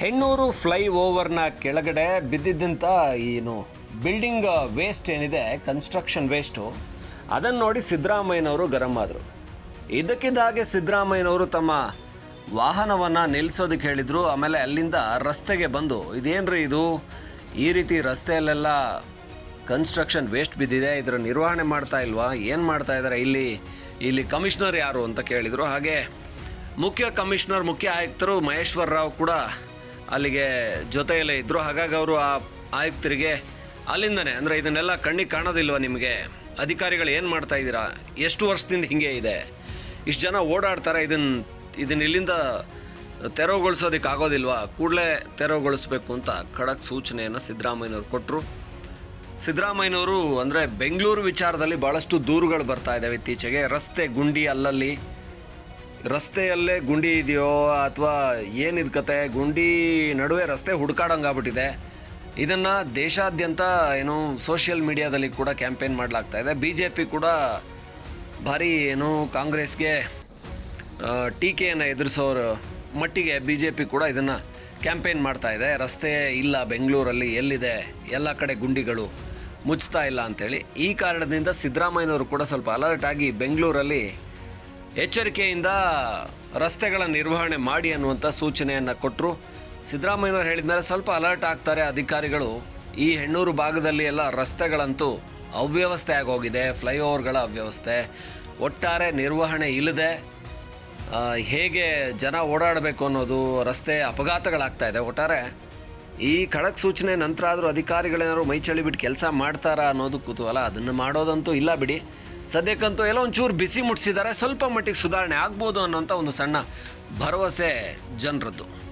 Hennur fly ಓವರ್ನ ಕೆಳಗಡೆ ಬಿದ್ದಿದ್ದಂಥ ಏನು ಬಿಲ್ಡಿಂಗ್ ವೇಸ್ಟ್ ಏನಿದೆ ಕನ್ಸ್ಟ್ರಕ್ಷನ್ ವೇಸ್ಟು ಅದನ್ನು ನೋಡಿ ಸಿದ್ದರಾಮಯ್ಯನವರು ಗರಂ ಆದರು. ಇದಕ್ಕಿದ್ದಾಗೆ ಸಿದ್ದರಾಮಯ್ಯನವರು ತಮ್ಮ ವಾಹನವನ್ನು ನಿಲ್ಲಿಸೋದಕ್ಕೆ ಹೇಳಿದರು, ಆಮೇಲೆ ಅಲ್ಲಿಂದ ರಸ್ತೆಗೆ ಬಂದು, ಇದೇನ್ರಿ ಇದು? ಈ ರೀತಿ ರಸ್ತೆಯಲ್ಲೆಲ್ಲ ಕನ್ಸ್ಟ್ರಕ್ಷನ್ ವೇಸ್ಟ್ ಬಿದ್ದಿದೆ, ಇದರ ನಿರ್ವಹಣೆ ಮಾಡ್ತಾ ಇಲ್ವಾ? ಏನು ಮಾಡ್ತಾ ಇದ್ದಾರೆ ಇಲ್ಲಿ? ಇಲ್ಲಿ ಕಮಿಷನರ್ ಯಾರು ಅಂತ ಕೇಳಿದರು. ಹಾಗೆ ಮುಖ್ಯ ಕಮಿಷನರ್ ಮುಖ್ಯ ಆಯುಕ್ತರು ಮಹೇಶ್ವರ್ ರಾವ್ ಕೂಡ ಅಲ್ಲಿಗೆ ಜೊತೆಯಲ್ಲೇ ಇದ್ದರು ಹಾಗಾಗಿ ಅವರು ಆ ಆಯುಕ್ತರಿಗೆ ಅಲ್ಲಿಂದನೇ, ಅಂದರೆ ಇದನ್ನೆಲ್ಲ ಕಣ್ಣಿಗೆ ಕಾಣೋದಿಲ್ವಾ ನಿಮಗೆ? ಅಧಿಕಾರಿಗಳು ಏನು ಮಾಡ್ತಾ ಇದ್ದೀರಾ? ಎಷ್ಟು ವರ್ಷದಿಂದ ಹಿಂಗೆ ಇದೆ? ಇಷ್ಟು ಜನ ಓಡಾಡ್ತಾರೆ ಇದನ್ನು ಇದನ್ನ ಇಲ್ಲಿಂದ ತೆರವುಗೊಳಿಸೋದಕ್ಕೆ ಆಗೋದಿಲ್ವಾ? ಕೂಡಲೇ ತೆರವುಗೊಳಿಸ್ಬೇಕು ಅಂತ ಖಡಕ್ ಸೂಚನೆಯನ್ನು ಸಿದ್ದರಾಮಯ್ಯನವರು ಕೊಟ್ಟರು ಸಿದ್ದರಾಮಯ್ಯನವರು ಅಂದರೆ ಬೆಂಗಳೂರು ವಿಚಾರದಲ್ಲಿ ಭಾಳಷ್ಟು ದೂರುಗಳು ಬರ್ತಾ ಇದ್ದಾವೆ ಇತ್ತೀಚೆಗೆ. ರಸ್ತೆ ಗುಂಡಿ ಅಲ್ಲಲ್ಲಿ ರಸ್ತೆಯಲ್ಲೇ ಗುಂಡಿ ಇದೆಯೋ ಅಥವಾ ಏನಿದ ಕತೆ, ಗುಂಡಿ ನಡುವೆ ರಸ್ತೆ ಹುಡುಕಾಡಂಗಾಗ್ಬಿಟ್ಟಿದೆ ಇದನ್ನು ದೇಶಾದ್ಯಂತ ಏನು ಸೋಷಿಯಲ್ ಮೀಡಿಯಾದಲ್ಲಿ ಕೂಡ ಕ್ಯಾಂಪೇನ್ ಮಾಡಲಾಗ್ತಾ ಇದೆ. ಬಿ ಜೆ ಪಿ ಕೂಡ ಭಾರಿ ಏನು ಕಾಂಗ್ರೆಸ್ಗೆ ಟೀಕೆಯನ್ನು ಎದುರಿಸೋರ ಮಟ್ಟಿಗೆ ಬಿ ಜೆ ಪಿ ಕೂಡ ಇದನ್ನು ಕ್ಯಾಂಪೇನ್ ಮಾಡ್ತಾ ಇದೆ. ರಸ್ತೆ ಇಲ್ಲ, ಬೆಂಗಳೂರಲ್ಲಿ ಎಲ್ಲಿದೆ, ಎಲ್ಲ ಕಡೆ ಗುಂಡಿಗಳು ಮುಚ್ತಾ ಇಲ್ಲ ಅಂಥೇಳಿ ಈ ಕಾರಣದಿಂದ ಸಿದ್ದರಾಮಯ್ಯನವರು ಕೂಡ ಸ್ವಲ್ಪ ಅಲರ್ಟ್ ಆಗಿ ಬೆಂಗಳೂರಲ್ಲಿ ಎಚ್ಚರಿಕೆಯಿಂದ ರಸ್ತೆಗಳ ನಿರ್ವಹಣೆ ಮಾಡಿ ಅನ್ನುವಂಥ ಸೂಚನೆಯನ್ನು ಕೊಟ್ಟರು ಸಿದ್ದರಾಮಯ್ಯನವರು ಹೇಳಿದ ಮೇಲೆ ಸ್ವಲ್ಪ ಅಲರ್ಟ್ ಆಗ್ತಾರೆ ಅಧಿಕಾರಿಗಳು. ಈ ಹೆಣ್ಣೂರು ಭಾಗದಲ್ಲಿ ಎಲ್ಲ ರಸ್ತೆಗಳಂತೂ ಅವ್ಯವಸ್ಥೆ ಆಗೋಗಿದೆ, ಫ್ಲೈಓವರ್ಗಳ ಅವ್ಯವಸ್ಥೆ. ಒಟ್ಟಾರೆ ನಿರ್ವಹಣೆ ಇಲ್ಲದೆ ಹೇಗೆ ಜನ ಓಡಾಡಬೇಕು ಅನ್ನೋದು ರಸ್ತೆ ಅಪಘಾತಗಳಾಗ್ತಾ ಇದೆ. ಒಟ್ಟಾರೆ ಈ ಖಡಕ್ ಸೂಚನೆ ನಂತರ ಆದರೂ ಅಧಿಕಾರಿಗಳೇನಾದ್ರು ಮೈಚಳಿ ಬಿಟ್ಟು ಕೆಲಸ ಮಾಡ್ತಾರಾ ಅನ್ನೋದು ಕುತೂಹಲ. ಅದನ್ನು ಮಾಡೋದಂತೂ ಇಲ್ಲ ಬಿಡಿ. ಸದ್ಯಕ್ಕಂತೂ ಎಲ್ಲ ಒಂಚೂರು ಬಿಸಿ ಮುಟ್ಟಿಸಿದ್ದಾರೆ ಸ್ವಲ್ಪ ಮಟ್ಟಿಗೆ ಸುಧಾರಣೆ ಆಗ್ಬೋದು ಅನ್ನೋಂಥ ಒಂದು ಸಣ್ಣ ಭರವಸೆ ಜನರದ್ದು.